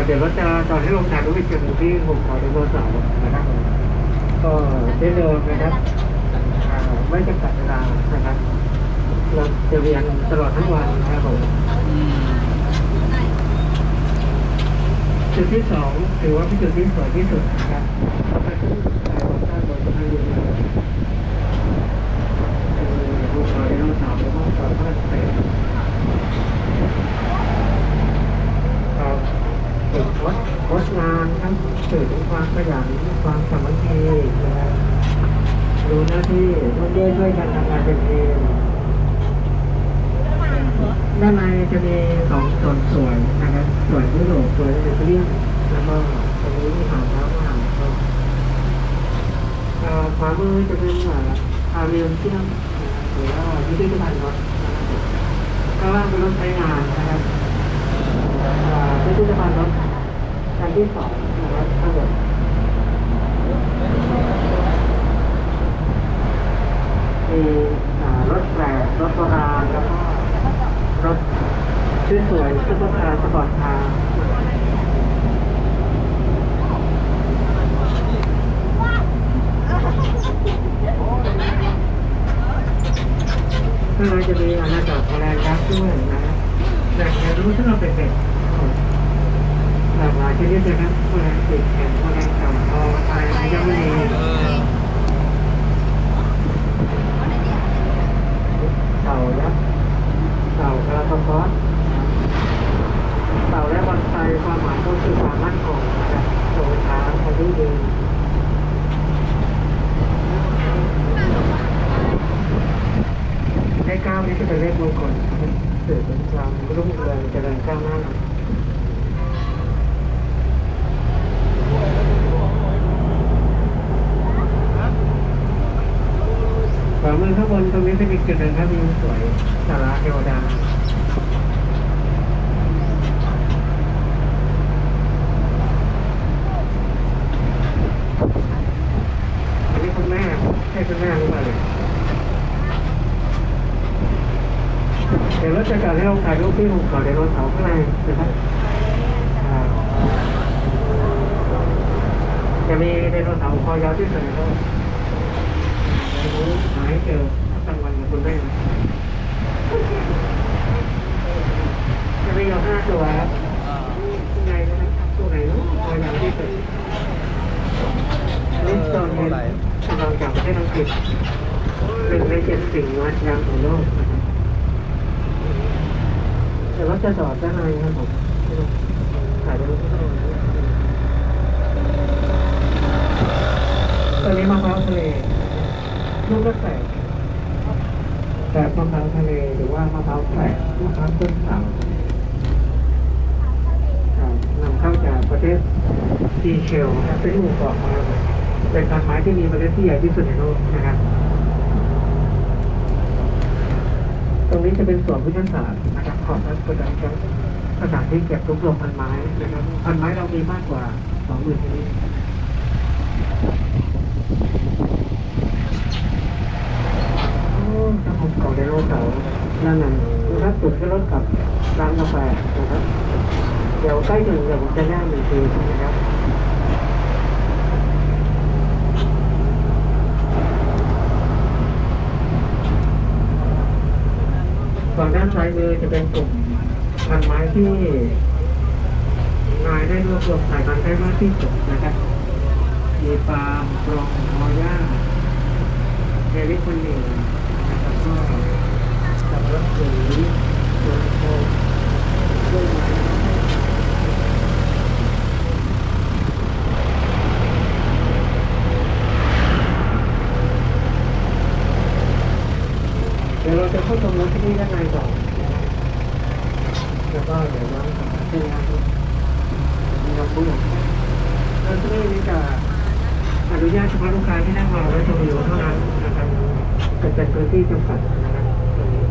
ครับเดี๋ยวรถจะจอดให้ลงทางรถวิจารณ์ที่ผมขอเดินรถสาวนะครับก็ได้เดิมนะครับไม่จำกัดเวลานะครับเราจะเรียนตลอดทั้งวันนะครับผมจุดที่สองถือว่าเป็นจุดที่สวยที่สุดนะครับก็คือสายวัดท่าบนทางยืนนะครับคือภูเขาไดโนเสาร์แล้วก็สายพระเศษ ครับฝึกงดงดงานทั้งสื่อถึง ความขยันความสามัคคีนะครับดูหน้าที่ร่วมด้วยช่วยกันทำงานเป็นทีมด้านในจะมีสองส่วนสวยนะครับสวยยุโรปสวยอิตาเลียนแล้วก็ตรงนี้มีหางเท้าหางครับเอ่อขวามือจะเป็นอาเรียมเชื่อมหรือว่าพิพิธภัณฑ์รถนะครับข้างล่างเป็นรถใช้งานนะครับอ่าพิพิธภัณฑ์รถคันที่สองนะครับทั้งหมด มีอ่ารถแปลกรถโบราณแล้วก็รถสวยซุปเปอร์คาร์สปอร์ตคาร์ข้างในจะมีอาณาจักรแมลงยักษ์ด้วยนะครับแต่เรียนรู้ที่เราเป็นเด็กหลากหลายชนิดเลยครับแมลงปีกแข็งแมลงเต่าทองอะไรงต่าและเต่ากระท งคอสเต่าและบอนไซความหมายก็คือความมั่นคงนะครับโสชาอายุยืนเลขเก้านี้จะเป็นเลขมงคลสื่อถึงความรุ่งเรืองเจริญก้าวหน้า ข้างบนตรงนี้เป็นอีกจุดหนึ่งครับวิวสวยสาราเทวดาอันนี้คุณแม่ให้คุณแม่รู้มาเลยเดี๋ยวรถจะจอดให้เราถ่ายรูปที่หุบเขาไดโนเสาร์ข้างในนะครับอ่าจะมีไดโนเสาร์คอยาวที่สุดในโลก จอสักลางวันกับคุณแม่นะจะมีอยู่ห้าตัวครับข้างในนะครับตัวไหนรู้พออย่างที่สุดลิสโตนเฮนกำลังจากประเทศอังกฤษหนึ่งในเจ็ดสิ่งงดงามของโลกแต่ว่าจะจอดด้านในครับผมถ่ายรูปข้างในตอนนี้มะพร้าวทะเลลูกกระแส แบบมะพร้าวทะเลหรือว่ามะพร้าวแฝกมะพร้าวต้นสาวครับนำเข้าจากประเทศซีเชลนะครับเป็นหมู่เกาะมาเป็นพันไม้ที่มีเมล็ดที่ใหญ่ที่สุดในโลกนะครับตรงนี้จะเป็นสวนพุทธศาสตร์นะครับของท่านประธานครับสถานที่เก็บรวบรวมพันไม้นะครับพันไม้เรามีมากกว่าสองหมื่นชนิด ถ้าผมเก่าไดโนเสาร์นั่นน่ะนะครับจุดที่รถกับร้านกาแฟนะครับเดี๋ยวใกล้ถึงเดี๋ยวผมจะแนะนำอีกทีนะครับฝั่งด้านซ้ายมือจะเป็นกลุ่มพันไม้ที่นายได้รวบรวมสายพันธุ์ได้มากที่สุดนะครับมีปาล์มกรองมอย่าเฮลิคอนเนีย นะครับก็สับปะรดสีตัวโคกล้วยไม้เดี๋ยวเราจะเข้าชมรถที่นี่ด้านในก่อนแล้วก็เดี๋ยวเราจะเส้นทางมีน้ำพุเราที่นี่จะอนุญาตเฉพาะลูกค้าที่นั่งรอไว้ชมวิวเท่านั้นนะครับ จะเป็นพื้นที่จำกัดนะครับตรงนี้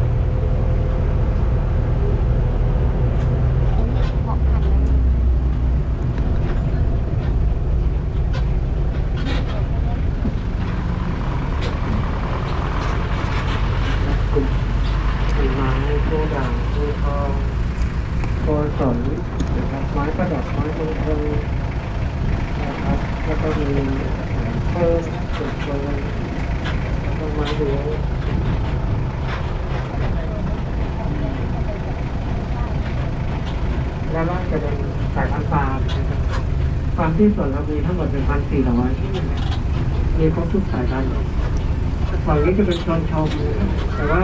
เพาะพันธุ์กลุ่มต้นไม้พวกด่างพวกทองโพสนนะครับไม้ประดับไม้มงคลนะครับแล้วก็มีเพิ่มสุดเลย แล้วก็ไม้เหลืองแล้วก็จะเป็นสายพันธุ์ฟาร์มนะครับฟาร์มที่สวนเรามีทั้งหมดเป็นพันสี่ร้อยมีครบทุกสายพันธุ์ฝั่งนี้จะเป็นชนชมแต่ว่า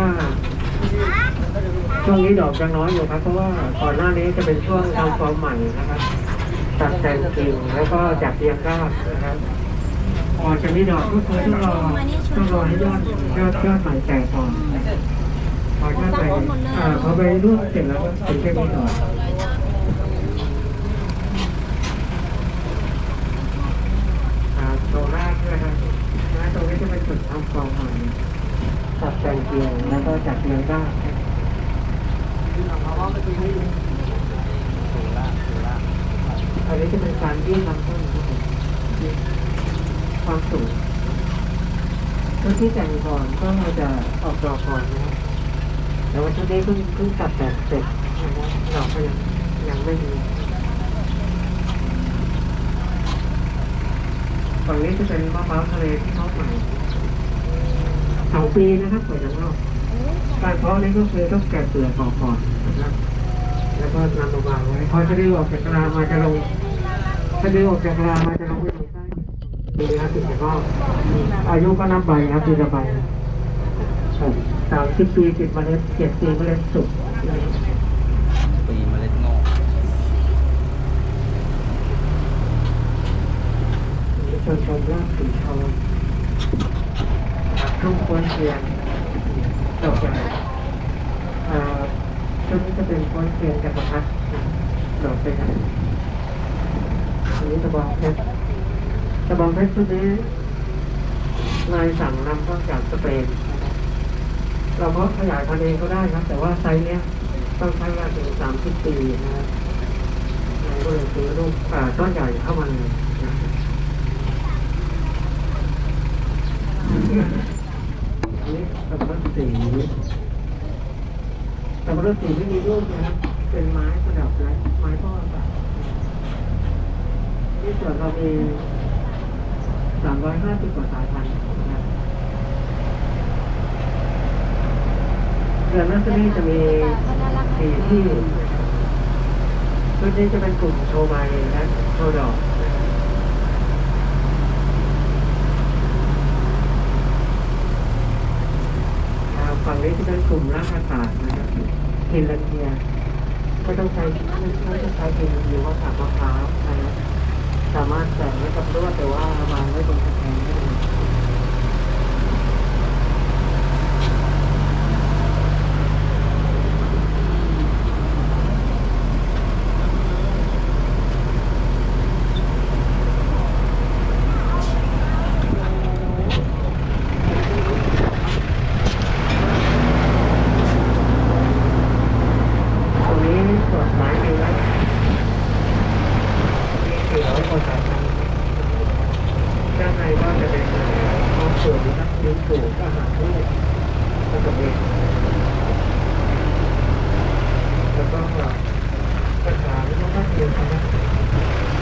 ช่วงนี้ดอกยังน้อยอยู่ครับ เพราะว่าก่อนหน้านี้จะเป็นช่วงทำฟอร์มใหม่นะครับตัดแต่งกิ่งแล้วก็จัดเรียงรากนะครับ ก่อจะไมีดอกก็คือต้องรอต้องรอให้ยอดยอดยอดใหม่แตกก่อนพอยอดใหม่อ่าพอไปร่วงเสร็จแล้วก็ถึงจะมีดอกอ่าโซล่าด้วยครับนะตรงนี้จะเป็นจุดทำฟอร์มใหม่ตัดแต่งกิ่งแล้วก็จัดเรียงรากอันนี้จะเป็นการยื่นลำต้นครับผม ความสูงต้นที่แต่งก่อนก็จะออกดอกก่อนนะแต่ว่าชุดนี้เพิ่งเพิ่งตัดแต่งเสร็จนะดอกก็ยังยังไม่มีฝั่งนี้จะเป็นมะพร้าวทะเลที่เขาใหม่สองปีนะครับกว่าจะงอกการเพาะนี่ก็คือต้องแกะเปลือกออกก่อนนะครับ แล้วก็นำมาวางไว้พอจะได้ออกจากกะลามาจะลงถ้าได้ออกจากกะลามาจะลงไปในใต้ดีครับถึงจะงอายุก็นับใบครับทีละใบสามสิบปีสิบเมล็ดเจ็ดปีเมล็ดสุกปีเมล็ดงอกชนชมรากสีทองทุ่งควนเชียงดอกใหญ่ชุดนี้จะเป็นควนเชียงกับประทัดดอกเป็นอันนี้ตะบองเพชร ตะบองเพชรชุดนี้นายสั่งนำเข้าจากสเปนนะครับเราเพาะขยายพันธุ์เองก็ได้ครับ แต่ว่าไซส์เนี้ยต้องใช้เวลาถึงสามสิบปีนะครับนก็เลยซื้อลูกอ่าต้นใหญ่เข้ามาเลยนะครับอันนี้สับปะรดสีสับปะสีไม่มีลูกนะครับ เป็นไม้ประดับและไม้พ่อค่ะที่ส่วนเรามี ร้อยห้าสิบกว่าสายพันธุ์นะครับเดือนัสนี่จะมีสี่ที่ชุดนี้จะเป็นกลุ่มโชว์ใบและโชว์ดอกฝั่งนี้จะเป็นกลุ่มรากอากาศนะครับกินละเทียไม่ต้องใช้ไม่ต้องใช้กินหรือว่าสับมะพร้าว สามารถแสงไว้กับลวดแต่ว่าวางไว้บนตะแกรง